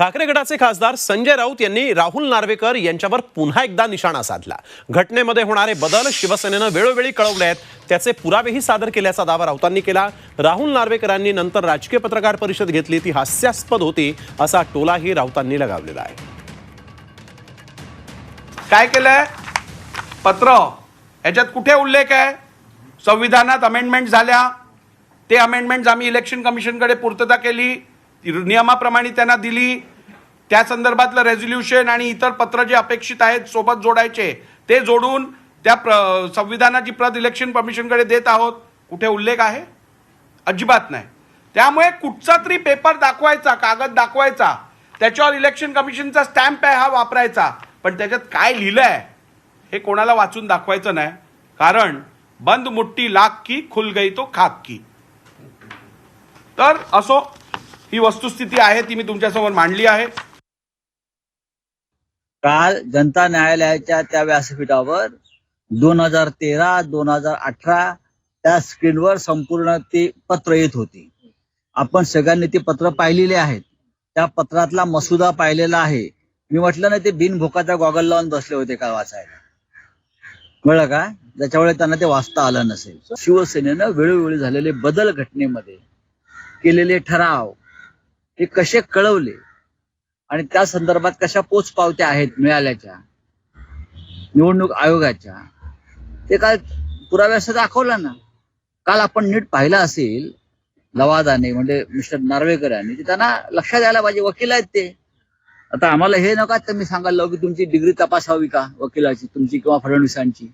ठाकरे गटाचे खासदार संजय राऊत यांनी राहुल नार्वेकर यांच्यावर पुन्हा एकदा निशाणा साधला. घटनेमध्ये होणारे बदल शिवसेनेनं वेळोवेळी कळवले आहेत. त्याचे पुरावेही सादर केल्याचा दावा राऊतांनी केला. राहुल नार्वेकरांनी नंतर राजकीय पत्रकार परिषद घेतली. ती हास्यास्पद होती असा टोलाही राऊतांनी लगावलेला आहे. काय केलंय? पत्र. याच्यात कुठे उल्लेख आहे? संविधानात अमेंडमेंट झाल्या. ते अमेंडमेंट आम्ही इलेक्शन कमिशनकडे पूर्तता केली. नियमाप्रमाणे त्यांना दिली. त्या संदर्भातलं रेझोल्युशन आणि इतर पत्र जे अपेक्षित आहेत सोबत जोडायचे ते जोडून त्या प्र संविधानाची प्रत इलेक्शन कमिशनकडे देत आहोत. कुठे उल्लेख आहे? अजिबात नाही. त्यामुळे कुठचा तरी पेपर दाखवायचा कागद दाखवायचा त्याच्यावर इलेक्शन कमिशनचा स्टॅम्प आहे हा वापरायचा. पण त्याच्यात काय लिहिलंय हे कोणाला वाचून दाखवायचं नाही. कारण बंद मुट्टी लाख की खुल गई तो खाक की. तर असो ही वस्तुस्थिती आहे ती मी तुमच्यासमोर मांडली आहे. काल जनता न्यायालयाच्या त्या व्यासपीठावर दोन हजार तेरा दोन हजार अठरा त्या स्क्रीनवर संपूर्ण ती पत्र येत होती. आपण सगळ्यांनी ती पत्र पाहिलेली आहेत. त्या पत्रातला मसुदा पाहिलेला आहे. मी म्हटलं ना ते बिनभोकाचा गॉगल लावून बसले होते का वाचायला. कळलं का? ज्याच्यामुळे त्यांना ते वाचता आलं नसेल. शिवसेनेनं वेळोवेळी झालेले बदल घटनेमध्ये केलेले ठराव हे कसे कळवले? आणि त्या संदर्भात कशा पोच पावत्या आहेत मिळाल्याच्या? निवडणूक आयोगाच्या? ते काल पुराव्यासह दाखवलं ना. काल आपण नीट पाहिलं असेल लवादाने म्हणजे मिस्टर नार्वेकर यांनी ते त्यांना लक्षात यायला पाहिजे वकील आहेत ते. आता आम्हाला हे नका तर मी सांगायला लावू की तुमची डिग्री तपासावी का वकिलाची तुमची किंवा फडणवीसांची.